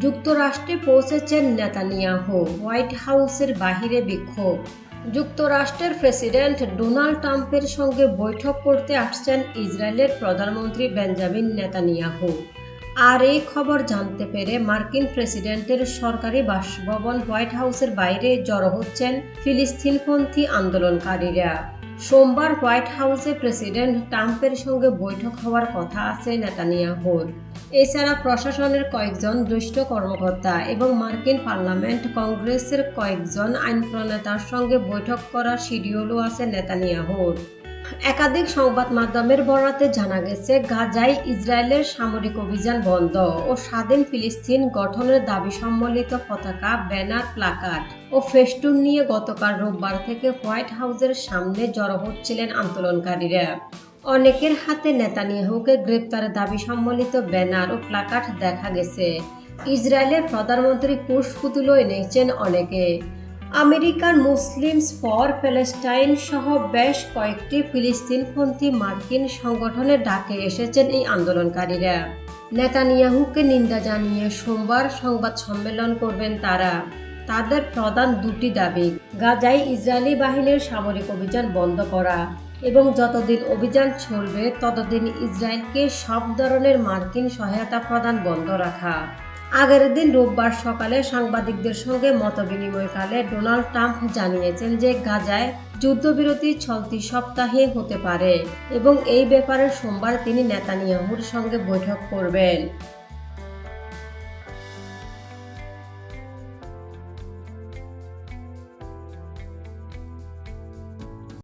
যুক্তরাষ্ট্রে পৌঁছেছেন Netanyahu. White হাউসের বাহিরে বিক্ষোভ। যুক্তরাষ্ট্রের প্রেসিডেন্ট ডোনাল্ড ট্রাম্পের সঙ্গে বৈঠক করতে আসছেন ইসরায়েলের প্রধানমন্ত্রী বেঞ্জামিন নেতানিয়াহু। আর এই খবর জানতে পেরে মার্কিন প্রেসিডেন্টের সরকারি বাসভবন হোয়াইট হাউসের বাইরে জড়ো হচ্ছেন ফিলিস্তিনপন্থী আন্দোলনকারীরা। সোমবার হোয়াইট হাউসে প্রেসিডেন্ট ট্রাম্পের সঙ্গে বৈঠক হওয়ার কথা আছে নেতানিয়াহুর। এছাড়া প্রশাসনের কয়েকজন জ্যেষ্ঠ কর্মকর্তা এবং মার্কিন পার্লামেন্ট কংগ্রেসের কয়েকজন আইন প্রণেতার সঙ্গে বৈঠক করার শিডিউলও আছে নেতানিয়াহুর। একাধিক সংবাদ মাধ্যমের বরাতে জানা গেছে, গাজায় ইসরায়েলের সামরিক অভিযান বন্ধ ও স্বাধীন ফিলিস্তিন গঠনের দাবি সম্বলিত পতাকা, ব্যানার, প্লাকার্ড ও ফেস্টুন নিয়ে গতকাল রোববার থেকে হোয়াইট হাউসের সামনে জড়ো হচ্ছিলেন আন্দোলনকারীরা। অনেকের হাতে নেতানিয়াহুকে গ্রেপ্তারের দাবি সম্বলিত ব্যানার ও প্লাকার্ড দেখা গেছে। ইসরায়েলের প্রধানমন্ত্রী পুষ্পুতুলো এনেছেন অনেকে। আমেরিকান মুসলিমস ফর প্যালেস্টাইন সহ বেশ কয়েকটি ফিলিস্তিনপন্থী মার্কিন সংগঠনের ডাকে এসেছেন এই আন্দোলনকারীরা। নেতানিয়াহুকে নিন্দা জানিয়ে সোমবার সংবাদ সম্মেলন করবেন তারা। তাদের প্রধান দুটি দাবি, গাজায় ইসরায়েলি বাহিনীর সামরিক অভিযান বন্ধ করা এবং যতদিন অভিযান চলবে, ততদিন ইসরায়েলকে সব ধরনের মার্কিন সহায়তা প্রদান বন্ধ রাখা। আগের দিন রোববার সকালে সাংবাদিকদের সঙ্গে মতবিনিময়কালে ডোনাল্ড ট্রাম্প জানিয়েছেন যে গাজায় যুদ্ধবিরতি চলতি সপ্তাহে হতে পারে এবং এই ব্যাপারে সোমবার তিনি নেতানিয়াহুর সঙ্গে বৈঠক করবেন।